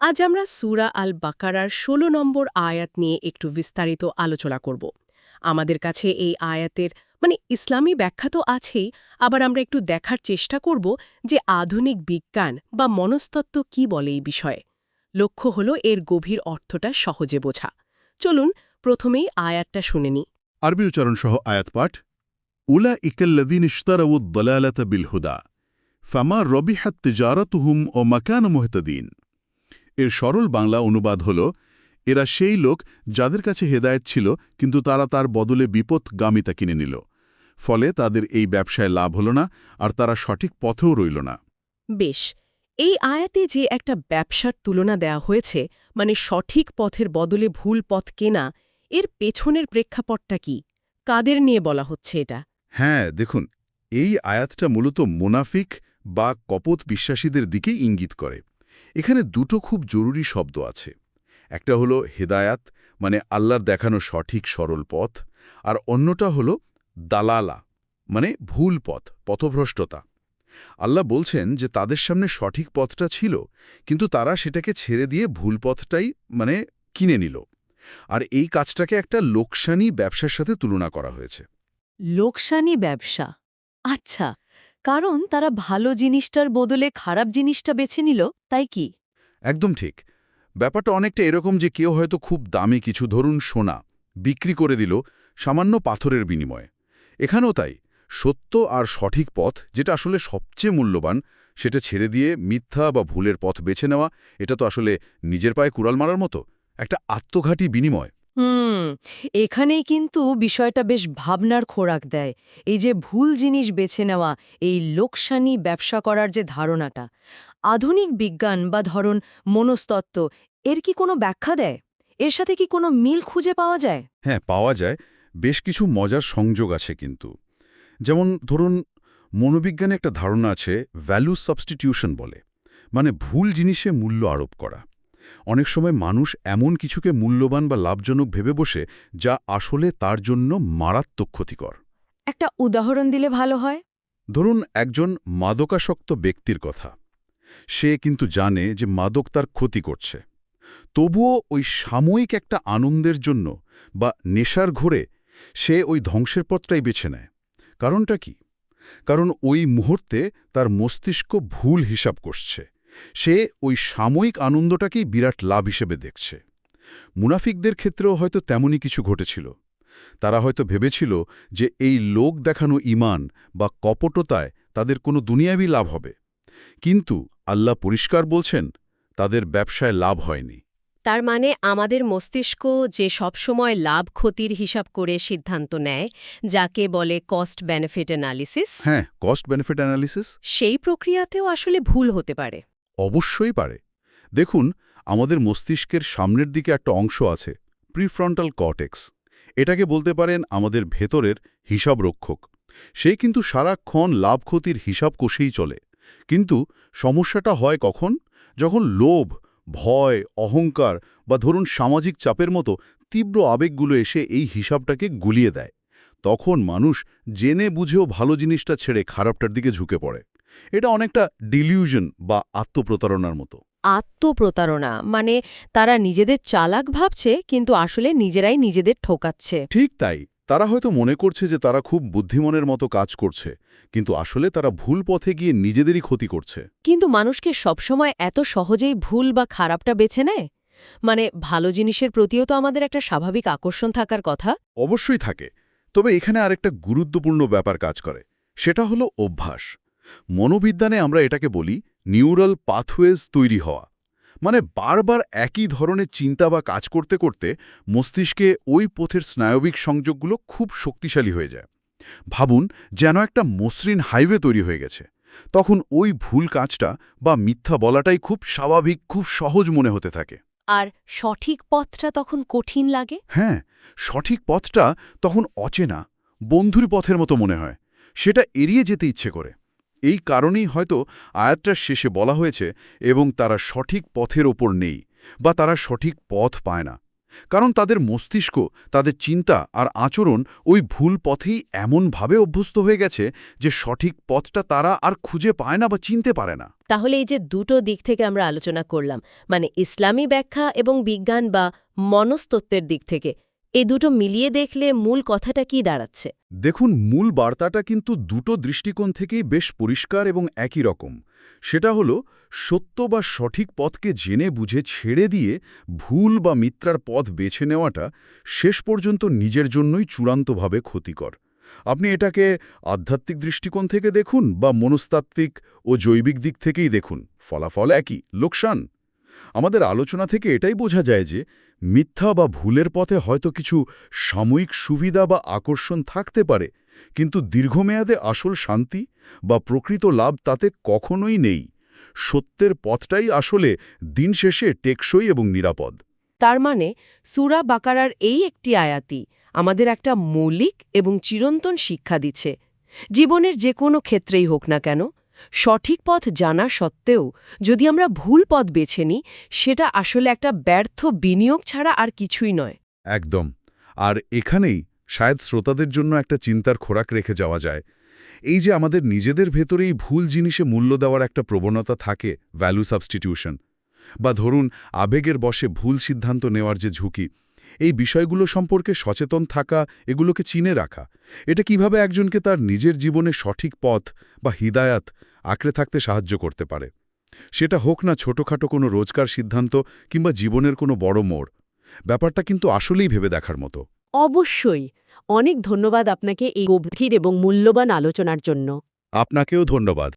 আজ আমরা সুরা আল বাকারার ১৬ নম্বর আয়াত নিয়ে একটু বিস্তারিত আলোচনা করব। আমাদের কাছে এই আয়াতের মানে ইসলামী ব্যাখ্যা তো আছেই, আবার আমরা একটু দেখার চেষ্টা করব যে আধুনিক বিজ্ঞান বা মনস্তত্ত্ব কি বলে এই বিষয়ে। লক্ষ্য হল এর গভীর অর্থটা সহজে বোঝা। চলুন প্রথমেই আয়াতটা শুনে নিই। আরবি উচ্চারণ সহ আয়াত পাঠ। উলা ইকাল্লাদিন ইশতারাউদ দলালাতা বিল হুদা, ফামা রবিহাত তিজারাতুহুম ও মাকান মুহতাদিন। এর সরল বাংলা অনুবাদ হল এরা সেই লোক যাদের কাছে হেদায়েত ছিল কিন্তু তারা তার বদলে বিপদগামিতা কিনে নিল। ফলে তাদের এই ব্যবসায় লাভ হল না আর তারা সঠিক পথেও রইল না। বেশ এই আয়াতে যে একটা ব্যবসার তুলনা দেয়া হয়েছে মানে সঠিক পথের বদলে ভুল পথ কেনা এর পেছনের প্রেক্ষাপটটা কি? কাদের নিয়ে বলা হচ্ছে এটা? হ্যাঁ দেখুন এই আয়াতটা মূলত মুনাফিক বা কপত বিশ্বাসীদের দিকে ইঙ্গিত করে। এখানে দুটো খুব জরুরি শব্দ আছে। একটা হলো হেদায়াত মানে আল্লাহর দেখানো সঠিক সরল পথ, আর অন্যটা হলো দালালা মানে ভুল পথ, পথভ্রষ্টতা। আল্লাহ বলছেন যে তাদের সামনে সঠিক পথটা ছিল, কিন্তু তারা সেটাকে ছেড়ে দিয়ে ভুল পথটাই মানে কিনে নিল। আর এই কাজটাকে একটা লোকসানি ব্যবসার সাথে তুলনা করা হয়েছে। লোকসানি ব্যবসা? আচ্ছা কারণ তারা ভালো জিনিসটার বদলে খারাপ জিনিসটা বেছে নিল, তাই কি? একদম ঠিক। ব্যাপারটা অনেকটা এরকম যে কেউ হয়তো খুব দামি কিছু, ধরুন সোনা, বিক্রি করে দিল সামান্য পাথরের বিনিময়ে। এখানেও তাই। সত্য আর সঠিক পথ, যেটা আসলে সবচেয়ে মূল্যবান, সেটা ছেড়ে দিয়ে মিথ্যা বা ভুলের পথ বেছে নেওয়া, এটা তো আসলে নিজের পায়ে কুড়াল মারার মতো। একটা আত্মঘাতী বিনিময়। হুম, এখানেই কিন্তু বিষয়টা বেশ ভাবনার খোরাক দেয়। এই যে ভুল জিনিস বেছে নেওয়া, এই লোকসানি ব্যবসা করার যে ধারণাটা। আধুনিক বিজ্ঞান বা ধরন মনস্তত্ত্ব, এর কি কোনো ব্যাখ্যা দেয়? এর সাথে কি কোনো মিল খুঁজে পাওয়া যায়? হ্যাঁ পাওয়া যায়। বেশ কিছু মজার সংযোগ আছে কিন্তু। যেমন ধরুন, মনোবিজ্ঞানে একটা ধারণা আছে ভ্যালু সাবস্টিটিউশন বলে। মানে ভুল জিনিসে মূল্য আরোপ করা। অনেক সময় মানুষ এমন কিছুকে মূল্যবান বা লাভজনক ভেবে বসে যা আসলে তার জন্য মারাত্মক ক্ষতিকর। একটা উদাহরণ দিলে ভালো হয়? ধরুন একজন মাদকাসক্ত ব্যক্তির কথা। সে কিন্তু জানে যে মাদক তার ক্ষতি করছে। তবুও ওই সাময়িক একটা আনন্দের জন্য বা নেশার ঘোরে সে ওই ধ্বংসের পথটাই বেছে নেয়। কারণটা কি? কারণ ওই মুহূর্তে তার মস্তিষ্ক ভুল হিসাব করছে। সে ওই সাময়িক আনন্দটাকেই বিরাট লাভ হিসেবে দেখছে। মুনাফিকদের ক্ষেত্রেও হয়তো তেমনই কিছু ঘটেছিল। তারা হয়তো ভেবেছিল যে এই লোক দেখানো ইমান বা কপটতায় তাদের কোনো দুনিয়াবি লাভ হবে। কিন্তু আল্লাহ পরিষ্কার বলছেন তাদের ব্যবসায় লাভ হয়নি। তার মানে আমাদের মস্তিষ্ক যে সবসময় লাভ ক্ষতির হিসাব করে সিদ্ধান্ত নেয় যাকে বলে কস্ট বেনিফিট অ্যানালিসিস হ্যাঁ কস্ট বেনিফিট অ্যানালিসিস সেই প্রক্রিয়াতেও আসলে ভুল হতে পারে। অবশ্যই পারে। দেখুন, আমাদের মস্তিষ্কের সামনের দিকে একটা অংশ আছে, প্রিফ্রন্টাল কটেক্স এটাকে বলতে পারেন আমাদের ভেতরের হিসাব রক্ষক সে কিন্তু সারাক্ষণ লাভ ক্ষতির হিসাব কষেই চলে। কিন্তু সমস্যাটা হয় কখন? যখন লোভ, ভয়, অহংকার বা ধরুন সামাজিক চাপের মতো তীব্র আবেগগুলো এসে এই হিসাবটাকে গুলিয়ে দেয়। তখন মানুষ জেনে বুঝেও ভালো জিনিসটা ছেড়ে খারাপটার দিকে ঝুঁকে পড়ে। এটা অনেকটা ডিলিউশন বা আত্মপ্রতারণার মতো। আত্মপ্রতারণা মানে তারা নিজেদের চালাক ভাবছে কিন্তু আসলে নিজেরাই নিজেদের ঠোকাচ্ছে। ঠিক তাই তারা হয়তো মনে করছে যে তারা খুব বুদ্ধিমনের মতো কাজ করছে কিন্তু আসলে তারা ভুল পথে গিয়ে নিজেদেরই ক্ষতি করছে। কিন্তু মানুষকে সবসময় এত সহজেই ভুল বা খারাপটা বেছে নেয়? মানে ভালো জিনিসের প্রতিও তো আমাদের একটা স্বাভাবিক আকর্ষণ থাকার কথা? অবশ্যই থাকে তবে এখানে আরেকটা গুরুত্বপূর্ণ ব্যাপার কাজ করে সেটা হলো অভ্যাস। মনোবিজ্ঞানে আমরা এটাকে বলি নিউরাল পাথওয়েজ তৈরি হওয়া। মানে বারবার একই ধরনের চিন্তা বা কাজ করতে করতে মস্তিষ্কে ওই পথের স্নায়বিক সংযোগগুলো খুব শক্তিশালী হয়ে যায়। ভাবুন যেন একটা মসৃণ হাইওয়ে তৈরি হয়ে গেছে। তখন ওই ভুল কাজটা বা মিথ্যা বলাটাই খুব স্বাভাবিক খুব সহজ মনে হতে থাকে। আর সঠিক পথটা তখন কঠিন লাগে? হ্যাঁ সঠিক পথটা তখন অচেনা বন্ধুর পথের মতো মনে হয়। সেটা এড়িয়ে যেতে ইচ্ছে করে। এই কারণেই হয়তো আয়াতটার শেষে বলা হয়েছে, এবং তারা সঠিক পথের ওপর নেই বা তারা সঠিক পথ পায় না। কারণ তাদের মস্তিষ্ক, তাদের চিন্তা আর আচরণ ওই ভুল পথেই এমনভাবে অভ্যস্ত হয়ে গেছে যে সঠিক পথটা তারা আর খুঁজে পায় না বা চিনতে পারে না। তাহলে এই যে দুটো দিক থেকে আমরা আলোচনা করলাম মানে ইসলামী ব্যাখ্যা এবং বিজ্ঞান বা মনস্তত্ত্বের দিক থেকে এই দুটো মিলিয়ে দেখলে মূল কথাটা কি দাঁড়াচ্ছে? দেখুন, মূল বার্তাটা কিন্তু দুটো দৃষ্টিকোণ থেকেই বেশ পরিষ্কার এবং একই রকম। সেটা হলো, সত্য বা সঠিক পথকে জেনে বুঝে ছেড়ে দিয়ে ভুল বা মিত্রার পথ বেছে নেওয়াটা শেষ পর্যন্ত নিজের জন্যই চূড়ান্তভাবে ক্ষতিকর। আপনি এটাকে আধ্যাত্মিক দৃষ্টিকোণ থেকে দেখুন বা মনস্তাত্ত্বিক ও জৈবিক দিক থেকেই দেখুন। ফলাফল একই, লোকসান। আমাদের আলোচনা থেকে এটাই বোঝা যায় যে মিথ্যা বা ভুলের পথে হয়তো কিছু সাময়িক সুবিধা বা আকর্ষণ থাকতে পারে, কিন্তু দীর্ঘমেয়াদে আসল শান্তি বা প্রকৃত লাভ তাতে কখনোই নেই। সত্যের পথটাই আসলে দিন শেষে টেকসই এবং নিরাপদ। তার মানে সুরা বাকারার এই একটি আয়াতি আমাদের একটা মৌলিক এবং চিরন্তন শিক্ষা দিচ্ছে। জীবনের যে কোনো ক্ষেত্রেই হোক না কেন সঠিক পথ জানা সত্ত্বেও যদি আমরা ভুল পথ বেছে নিই, সেটা আসলে একটা ব্যর্থ বিনিয়োগ ছাড়া আর কিছুই নয়। একদম। আর এখানেই শায়দ শ্রোতাদের জন্য একটা চিন্তার খোরাক রেখে যাওয়া যায়। এই যে আমাদের নিজেদের ভেতরেই ভুল জিনিসে মূল্য দেওয়ার একটা প্রবণতা থাকে ভ্যালু সাবস্টিটিউশন, বা ধরুন আবেগের বশে ভুল সিদ্ধান্ত নেওয়ার যে ঝুঁকি এই বিষয়গুলো সম্পর্কে সচেতন থাকা এগুলোকে চিনে রাখা। এটা কীভাবে একজনকে তার নিজের জীবনে সঠিক পথ বা হিদায়াত আঁকড়ে থাকতে সাহায্য করতে পারে? সেটা হোক না ছোটখাটো কোনো রোজকার সিদ্ধান্ত কিংবা জীবনের কোনো বড় মোড়। ব্যাপারটা কিন্তু আসলেই ভেবে দেখার মতো। অবশ্যই। অনেক ধন্যবাদ আপনাকে এই গভীর এবং মূল্যবান আলোচনার জন্য। আপনাকেও ধন্যবাদ।